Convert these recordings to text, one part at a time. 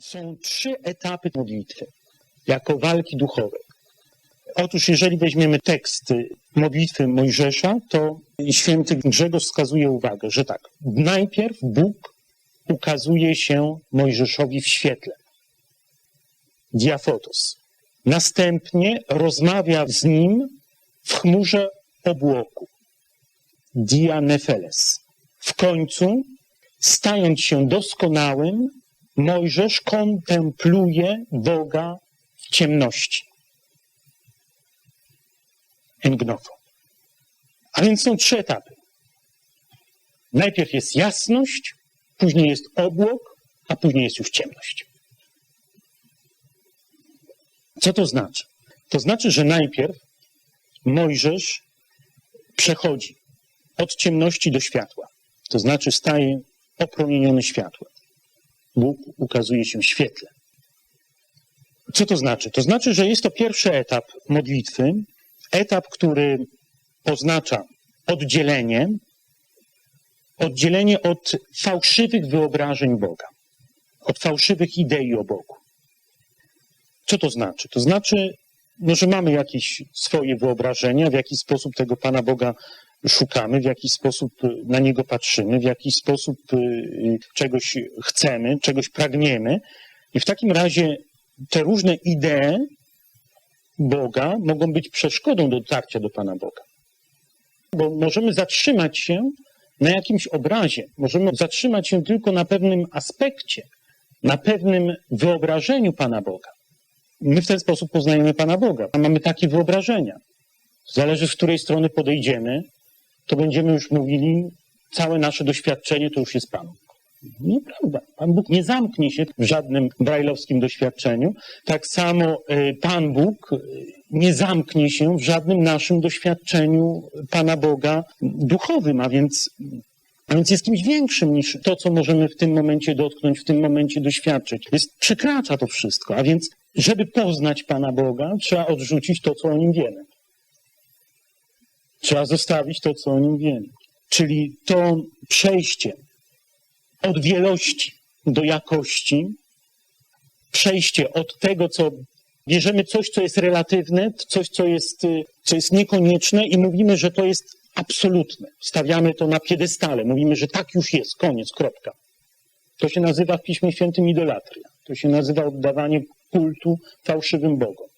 Są trzy etapy modlitwy jako walki duchowej. Otóż, jeżeli weźmiemy teksty modlitwy Mojżesza, to święty Grzegorz wskazuje uwagę, że tak, najpierw Bóg ukazuje się Mojżeszowi w świetle. Diafotos. Następnie rozmawia z nim w chmurze obłoku. Dianefeles. W końcu, stając się doskonałym, Mojżesz kontempluje Boga w ciemności. Engnofo. A więc są trzy etapy. Najpierw jest jasność, później jest obłok, a później jest już ciemność. Co to znaczy? To znaczy, że najpierw Mojżesz przechodzi od ciemności do światła. To znaczy staje opromieniony światłem. Bóg ukazuje się w świetle. Co to znaczy? To znaczy, że jest to pierwszy etap modlitwy, etap, który oznacza oddzielenie, oddzielenie od fałszywych wyobrażeń Boga, od fałszywych idei o Bogu. Co to znaczy? To znaczy, no, że mamy jakieś swoje wyobrażenia, w jaki sposób tego Pana Boga szukamy, w jaki sposób na Niego patrzymy, w jaki sposób y, czegoś chcemy, czegoś pragniemy. I w takim razie te różne idee Boga mogą być przeszkodą do dotarcia do Pana Boga. Bo możemy zatrzymać się na jakimś obrazie, możemy zatrzymać się tylko na pewnym aspekcie, na pewnym wyobrażeniu Pana Boga. My w ten sposób poznajemy Pana Boga. Mamy takie wyobrażenia. Zależy, z której strony podejdziemy, to będziemy już mówili, całe nasze doświadczenie to już jest Pan. Nieprawda. Pan Bóg nie zamknie się w żadnym brajlowskim doświadczeniu. Tak samo y, Pan Bóg y, nie zamknie się w żadnym naszym doświadczeniu Pana Boga duchowym, a więc, a więc jest kimś większym niż to, co możemy w tym momencie dotknąć, w tym momencie doświadczyć. Jest, przekracza to wszystko. A więc, żeby poznać Pana Boga, trzeba odrzucić to, co o nim wiemy. Trzeba zostawić to, co o nim wiemy. Czyli to przejście od wielości do jakości, przejście od tego, co bierzemy coś, co jest relatywne, coś, co jest, co jest niekonieczne i mówimy, że to jest absolutne. Stawiamy to na piedestale. Mówimy, że tak już jest, koniec, kropka. To się nazywa w Piśmie Świętym idolatria. To się nazywa oddawanie kultu fałszywym Bogom.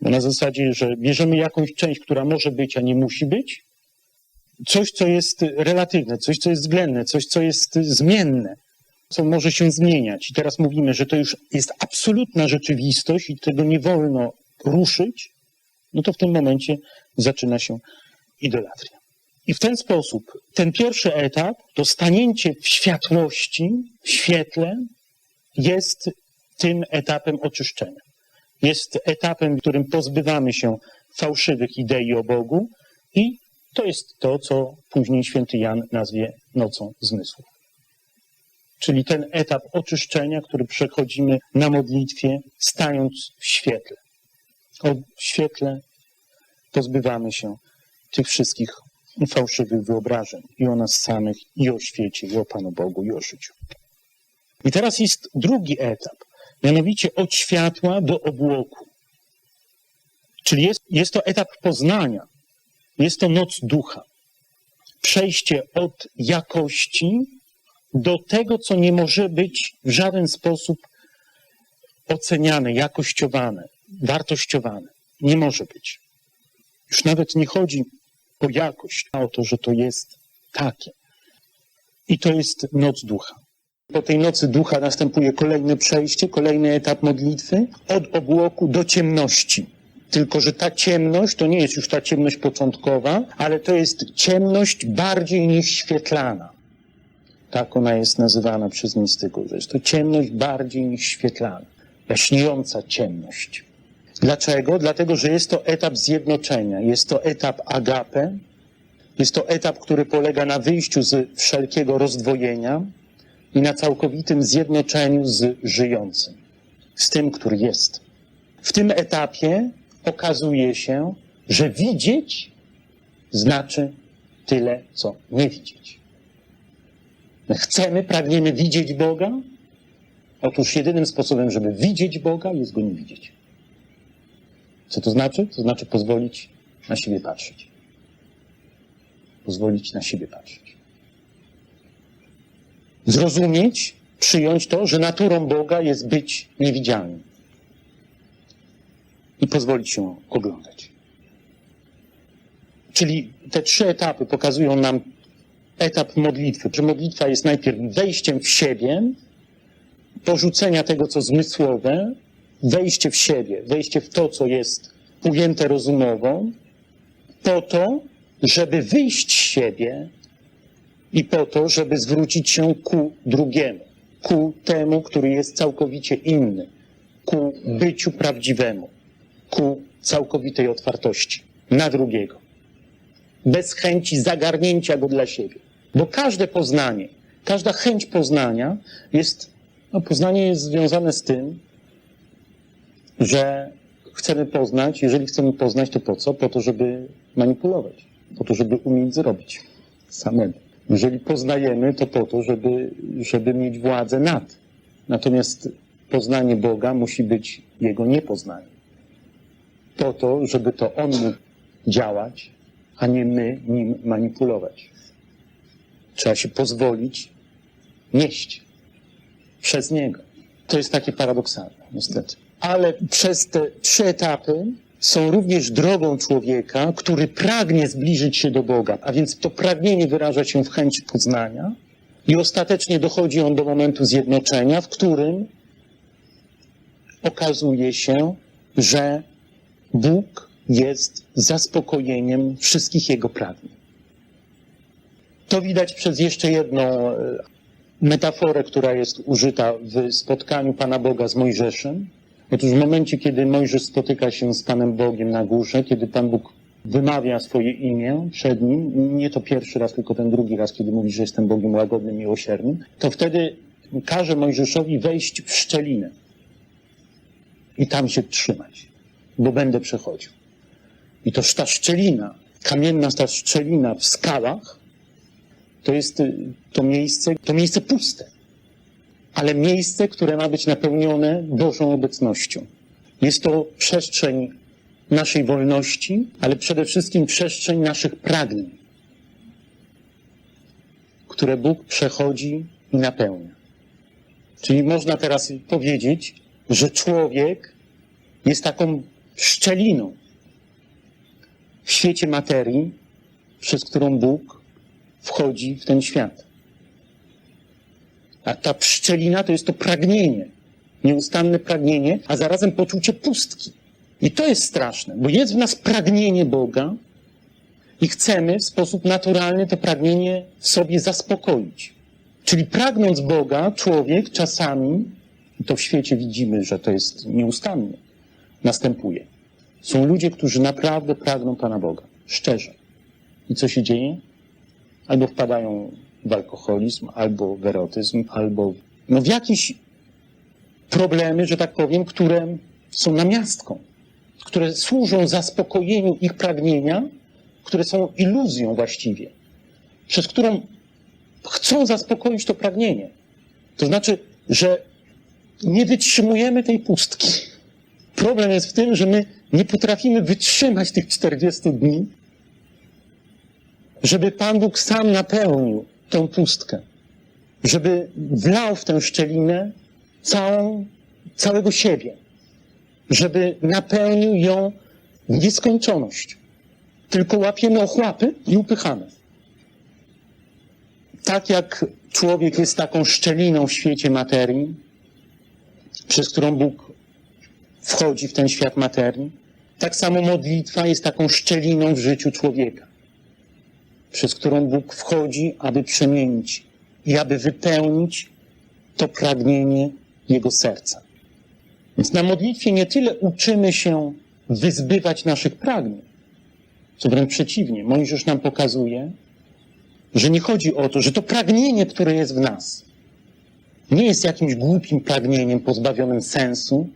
Bo na zasadzie, że bierzemy jakąś część, która może być, a nie musi być, coś, co jest relatywne, coś, co jest względne, coś, co jest zmienne, co może się zmieniać. I teraz mówimy, że to już jest absolutna rzeczywistość i tego nie wolno ruszyć, no to w tym momencie zaczyna się idolatria. I w ten sposób ten pierwszy etap, to stanięcie w światłości, w świetle, jest tym etapem oczyszczenia. Jest etapem, w którym pozbywamy się fałszywych idei o Bogu i to jest to, co później święty Jan nazwie nocą zmysłów. Czyli ten etap oczyszczenia, który przechodzimy na modlitwie, stając w świetle. O świetle pozbywamy się tych wszystkich fałszywych wyobrażeń i o nas samych, i o świecie, i o Panu Bogu, i o życiu. I teraz jest drugi etap, mianowicie od światła do obłoku. Czyli jest, jest to etap poznania, jest to noc ducha. Przejście od jakości do tego, co nie może być w żaden sposób oceniane, jakościowane, wartościowane. Nie może być. Już nawet nie chodzi o jakość, a o to, że to jest takie. I to jest noc ducha. Po tej nocy ducha następuje kolejne przejście, kolejny etap modlitwy od obłoku do ciemności. Tylko, że ta ciemność to nie jest już ta ciemność początkowa, ale to jest ciemność bardziej niż świetlana. Tak ona jest nazywana przez mistyków, że jest to ciemność bardziej niż świetlana. Jaśniejąca ciemność. Dlaczego? Dlatego, że jest to etap zjednoczenia, jest to etap agape, jest to etap, który polega na wyjściu z wszelkiego rozdwojenia i na całkowitym zjednoczeniu z żyjącym, z tym, który jest. W tym etapie okazuje się, że widzieć znaczy tyle, co nie widzieć. My chcemy, pragniemy widzieć Boga, Otóż jedynym sposobem, żeby widzieć Boga, jest Go nie widzieć. Co to znaczy? To znaczy pozwolić na siebie patrzeć. Pozwolić na siebie patrzeć. Zrozumieć, przyjąć to, że naturą Boga jest być niewidzialnym. I pozwolić się oglądać. Czyli te trzy etapy pokazują nam etap modlitwy, że modlitwa jest najpierw wejściem w siebie, porzucenia tego, co zmysłowe, wejście w siebie, wejście w to, co jest ujęte rozumowo, po to, żeby wyjść z siebie i po to, żeby zwrócić się ku drugiemu, ku temu, który jest całkowicie inny, ku byciu prawdziwemu, ku całkowitej otwartości na drugiego. Bez chęci zagarnięcia go dla siebie. Bo każde poznanie, każda chęć poznania jest, no poznanie jest związane z tym, że chcemy poznać, jeżeli chcemy poznać, to po co? Po to, żeby manipulować, po to, żeby umieć zrobić samemu. Jeżeli poznajemy, to po to, żeby, żeby mieć władzę nad. Natomiast poznanie Boga musi być Jego niepoznaniem. Po to, żeby to On mógł działać, a nie my nim manipulować. Trzeba się pozwolić nieść przez Niego. To jest takie paradoksalne, niestety. Ale przez te trzy etapy są również drogą człowieka, który pragnie zbliżyć się do Boga, a więc to pragnienie wyraża się w chęci poznania i ostatecznie dochodzi on do momentu zjednoczenia, w którym okazuje się, że Bóg jest zaspokojeniem wszystkich jego pragnień. To widać przez jeszcze jedną e, metaforę, która jest użyta w spotkaniu Pana Boga z Mojżeszem. Otóż w momencie, kiedy Mojżesz spotyka się z Panem Bogiem na górze, kiedy Pan Bóg wymawia swoje imię przed nim, nie to pierwszy raz, tylko ten drugi raz, kiedy mówi, że jestem Bogiem łagodnym, miłosiernym, to wtedy każe Mojżeszowi wejść w szczelinę i tam się trzymać, bo będę przechodził. I to ta szczelina, kamienna ta szczelina w skałach, to jest y, to miejsce, to miejsce puste, ale miejsce, które ma być napełnione Bożą obecnością. Jest to przestrzeń naszej wolności, ale przede wszystkim przestrzeń naszych pragnień, które Bóg przechodzi i napełnia. Czyli można teraz powiedzieć, że człowiek jest taką szczeliną w świecie materii, przez którą Bóg wchodzi w ten świat. A ta szczelina to jest to pragnienie, nieustanne pragnienie, a zarazem poczucie pustki. I to jest straszne, bo jest w nas pragnienie Boga i chcemy w sposób naturalny to pragnienie w sobie zaspokoić. Czyli pragnąc Boga, człowiek czasami, i to w świecie widzimy, że to jest nieustannie, następuje. Są ludzie, którzy naprawdę pragną Pana Boga, szczerze. I co się dzieje? Albo wpadają w alkoholizm, albo w erotyzm, albo no w jakieś problemy, że tak powiem, które są namiastką, które służą zaspokojeniu ich pragnienia, które są iluzją właściwie, przez którą chcą zaspokoić to pragnienie. To znaczy, że nie wytrzymujemy tej pustki. Problem jest w tym, że my nie potrafimy wytrzymać tych 40 dni, żeby Pan Bóg sam napełnił tą pustkę, żeby wlał w tę szczelinę całą, całego siebie, żeby napełnił ją w nieskończoność. Tylko łapiemy ochłapy i upychamy. Tak jak człowiek jest taką szczeliną w świecie materii, przez którą Bóg wchodzi w ten świat materii, tak samo modlitwa jest taką szczeliną w życiu człowieka, przez którą Bóg wchodzi, aby przemienić i aby wypełnić to pragnienie Jego serca. Więc na modlitwie nie tyle uczymy się wyzbywać naszych pragnień, co wręcz przeciwnie. Mojżesz nam pokazuje, że nie chodzi o to, że to pragnienie, które jest w nas, nie jest jakimś głupim pragnieniem pozbawionym sensu,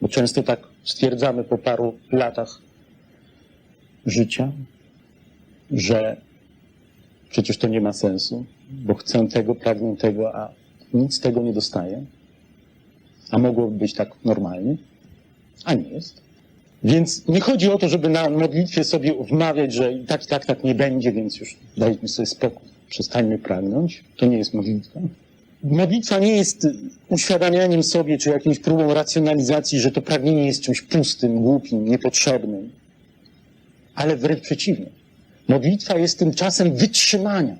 bo często tak stwierdzamy po paru latach życia, że przecież to nie ma sensu, bo chcę tego, pragnę tego, a nic tego nie dostaję. A mogłoby być tak normalnie? A nie jest. Więc nie chodzi o to, żeby na modlitwie sobie wmawiać, że i tak, i tak, tak nie będzie, więc już dajmy sobie spokój. Przestańmy pragnąć. To nie jest modlitwa. Modlitwa nie jest uświadamianiem sobie, czy jakimś próbą racjonalizacji, że to pragnienie jest czymś pustym, głupim, niepotrzebnym. Ale wręcz przeciwnie. Modlitwa jest tym czasem wytrzymania,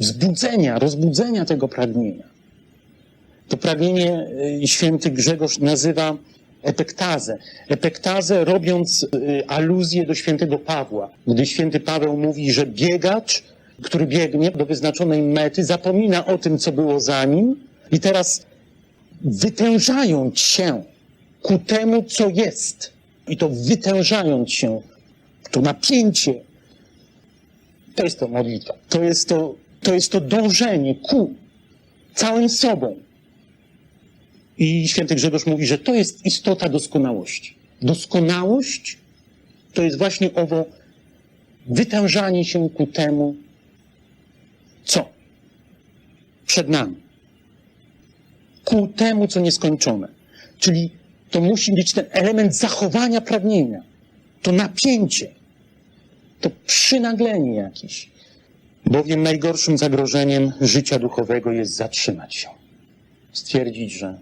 wzbudzenia, rozbudzenia tego pragnienia. To pragnienie y, święty Grzegorz nazywa epektazę. Epektazę robiąc y, aluzję do świętego Pawła, gdy święty Paweł mówi, że biegacz, który biegnie do wyznaczonej mety, zapomina o tym, co było za nim i teraz wytężając się ku temu, co jest, i to wytężając się, to napięcie, to jest to modlitwa. To jest to, to jest to dążenie ku całym sobą. I święty Grzegorz mówi, że to jest istota doskonałości. Doskonałość to jest właśnie owo wytężanie się ku temu, co przed nami. Ku temu, co nieskończone. Czyli to musi być ten element zachowania pragnienia. To napięcie. To przynaglenie jakieś. Bowiem najgorszym zagrożeniem życia duchowego jest zatrzymać się. Stwierdzić, że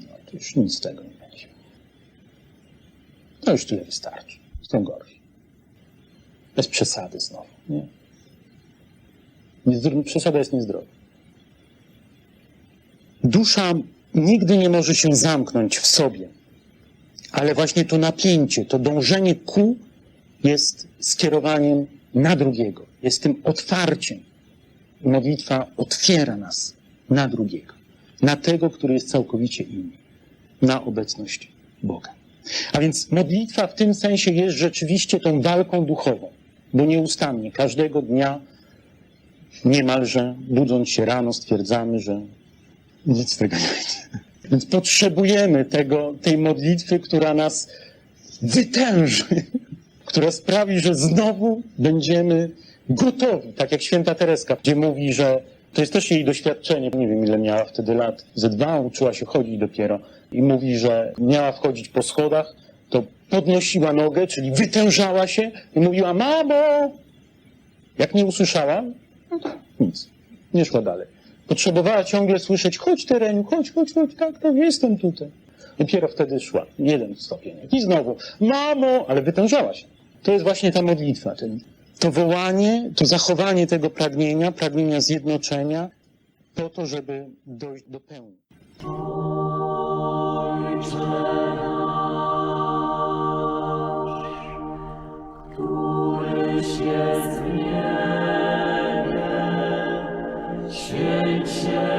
no, to już nic z tego nie będzie. No już tyle wystarczy. Są gorsi. Bez przesady znowu. Nie? Przesada jest niezdrowa. Dusza nigdy nie może się zamknąć w sobie, ale właśnie to napięcie, to dążenie ku jest skierowaniem na drugiego, jest tym otwarciem. Modlitwa otwiera nas na drugiego, na tego, który jest całkowicie inny, na obecność Boga. A więc modlitwa w tym sensie jest rzeczywiście tą walką duchową, bo nieustannie, każdego dnia, niemalże budząc się rano, stwierdzamy, że nic z tego nie będzie. Więc potrzebujemy tego, tej modlitwy, która nas wytęży, która sprawi, że znowu będziemy gotowi. Tak jak święta Tereska, gdzie mówi, że to jest też jej doświadczenie, nie wiem ile miała wtedy lat, ze dwa, uczyła się chodzić dopiero i mówi, że miała wchodzić po schodach, to podnosiła nogę, czyli wytężała się i mówiła, mamo! Jak nie usłyszała, no to nic, nie szła dalej. Potrzebowała ciągle słyszeć, chodź tereniu, chodź, chodź, chodź, tak, tak, jestem tutaj. Dopiero wtedy szła, jeden stopień. I znowu, mamo, ale wytężała się to jest właśnie ta modlitwa, czyli to wołanie, to zachowanie tego pragnienia, pragnienia zjednoczenia, po to, żeby dojść do pełni. Któryś jest w niebie, święć się.